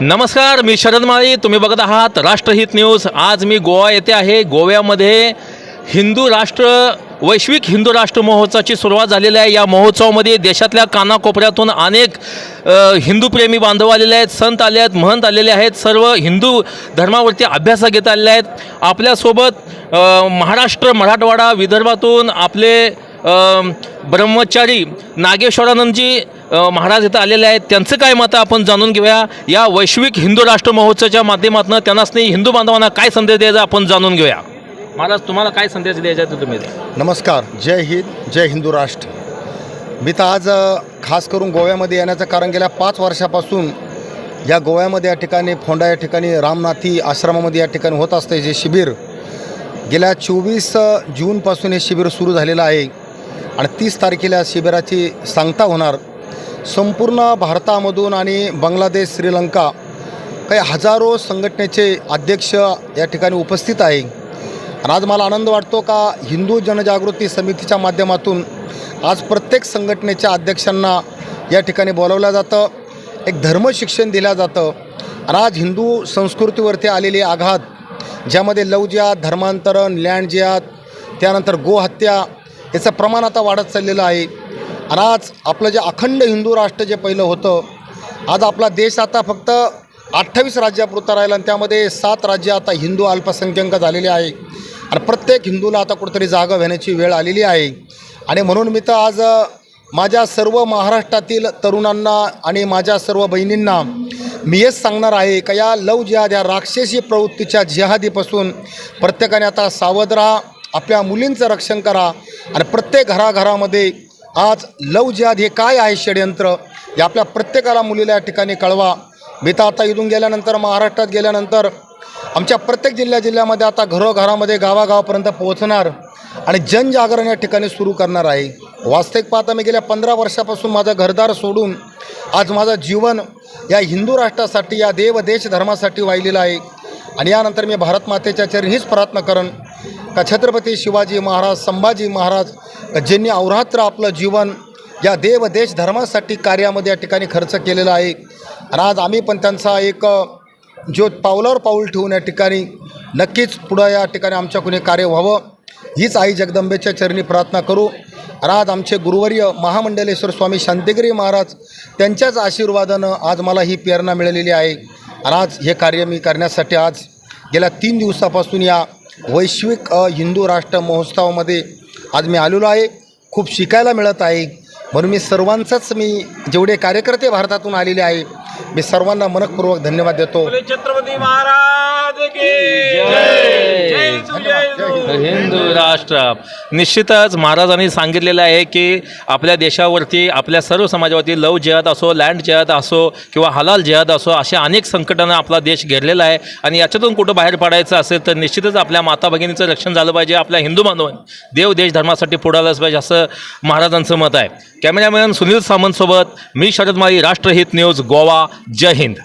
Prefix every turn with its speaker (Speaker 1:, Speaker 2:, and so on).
Speaker 1: नमस्कार मी शरद माळी. तुम्ही बघत आहात राष्ट्रहित न्यूज. आज मी गोवा येथे आहे. गोव्यामध्ये हिंदू राष्ट्र वैश्विक हिंदू राष्ट्र महोत्सवाची सुरुवात झालेली आहे. या महोत्सवामध्ये देशातल्या कानाकोपऱ्यातून अनेक हिंदूप्रेमी बांधव आलेले आहेत संत आले आहेत महंत आलेले आहेत. सर्व हिंदू धर्मावरती अभ्यास घेत आलेले आहेत. आपल्यासोबत महाराष्ट्र मराठवाडा विदर्भातून आपले ब्रह्मचारी नागेश्वरानंदजी महाराज इथं आलेले आहेत. त्यांचं काय मत आपण जाणून घेऊया. या वैश्विक हिंदू राष्ट्र महोत्सवाच्या माध्यमातून त्यांनाच नाही हिंदू बांधवांना काय संदेश द्यायचा आपण जाणून घेऊया. महाराज तुम्हाला काय संदेश द्यायचा आहे तुम्ही?
Speaker 2: नमस्कार. जय हिंद जय हिंदू राष्ट्र. मी तर आज खास करून गोव्यामध्ये येण्याचं कारण गेल्या पाच वर्षापासून या गोव्यामध्ये या ठिकाणी फोंडा या ठिकाणी रामनाथी आश्रमामध्ये या ठिकाणी होत असते जे शिबिर. गेल्या चोवीस जूनपासून हे शिबिर सुरू झालेलं आहे. आणि तीस तारखेला शिबिराची सांगता होणार. संपूर्ण भारतामधून आणि बांगलादेश श्रीलंका काही हजारो संघटनेचे अध्यक्ष या ठिकाणी उपस्थित आहे. आणि आज मला आनंद वाटतो का हिंदू जनजागृती समितीच्या माध्यमातून आज प्रत्येक संघटनेच्या अध्यक्षांना या ठिकाणी बोलवलं जातं एक धर्मशिक्षण दिलं जातं. आणि आज हिंदू संस्कृतीवरती आलेले आघात ज्यामध्ये लव धर्मांतरण लँड जियात त्यानंतर गोहत्या याचं प्रमाण आता वाढत चाललेलं आहे. आणि आज आपलं जे अखंड हिंदू राष्ट्र जे पहिलं होतं आज आपला देश आता फक्त अठ्ठावीस राज्यापुरता राहिला आणि त्यामध्ये सात राज्य आता हिंदू अल्पसंख्याक झालेले आहे. आणि प्रत्येक हिंदूला आता कुठेतरी जागा घेण्याची वेळ आलेली आहे. आणि म्हणून मी तर आज माझ्या सर्व महाराष्ट्रातील तरुणांना आणि माझ्या सर्व बहिणींना मी हेच सांगणार आहे का या लव जिहाद या राक्षसी प्रवृत्तीच्या जिहादीपासून प्रत्येकाने आता सावध राहा आपल्या मुलींचं रक्षण करा आणि प्रत्येक घराघरामध्ये आज लव जिहाद हे काय आहे षडयंत्र? हे आपल्या प्रत्येकाला मुलीला या ठिकाणी कळवा. मी तर आता इथून गेल्यानंतर महाराष्ट्रात गेल्यानंतर आमच्या प्रत्येक जिल्ह्या जिल्ह्यामध्ये आता घरोघरामध्ये गावागावापर्यंत पोहोचणार आणि जनजागरण या ठिकाणी सुरू करणार आहे. वास्तविक पाहता मी गेल्या पंधरा वर्षापासून माझं घरदार सोडून आज माझं जीवन या हिंदू राष्ट्रासाठी या देव देश धर्मासाठी वाहिलेलं आहे. आणि यानंतर मी भारत मातेच्या चरणी हीच प्रार्थना करण का छत्रपती शिवाजी महाराज संभाजी महाराज ज्यांनी अवरात्र आपलं जीवन या देव देश धर्मासाठी कार्यामध्ये या ठिकाणी खर्च केलेला आहे. आणि आज आम्ही पण त्यांचा एक जो पावलावर पाऊल ठेवून या ठिकाणी नक्कीच पुढं या ठिकाणी आमच्याकडून कार्य व्हावं हीच आई जगदंबेच्या चरणी प्रार्थना करू. आणि आज आमचे गुरुवर्य महामंडलेश्वर स्वामी शांतिगिरी महाराज त्यांच्याच आशीर्वादानं आज मला ही प्रेरणा मिळालेली आहे. आणि आज हे कार्य मी करण्यासाठी आज गेल्या तीन दिवसापासून या वैश्विक हिंदू राष्ट्र महोत्सवामध्ये आज मी आलेलो आहे. खूप शिकायला मिळत आहे. म्हणून मी सर्वांचाच मी जेवढे कार्यकर्ते भारतातून आलेले आहे मी सर्वांना मनपूर्वक धन्यवाद देतो.
Speaker 3: छत्रपती महाराज की जय. जय शिव, जय शिव.
Speaker 1: हिंदू. राष्ट्र. निश्चितच महाराजांनी सांगितलेलं आहे की आपल्या देशावरती आपल्या सर्व समाजावरती लव जिहाद असो लँड जिहाद असो किंवा हलाल जिहाद असो अशा अनेक संकटांना आपला देश घेरलेला आहे. आणि याच्यातून कुठं बाहेर पडायचं असेल तर निश्चितच आपल्या माता भगिनीचं रक्षण झालं पाहिजे. आपल्या हिंदू बांधवांनी देव देश धर्मासाठी पुढे आलंच पाहिजे असं महाराजांचं मत आहे. कॅमेरामॅन सुनील सामंतसोबत मी शरद माळी राष्ट्रहित न्यूज गोवा जय हिंद.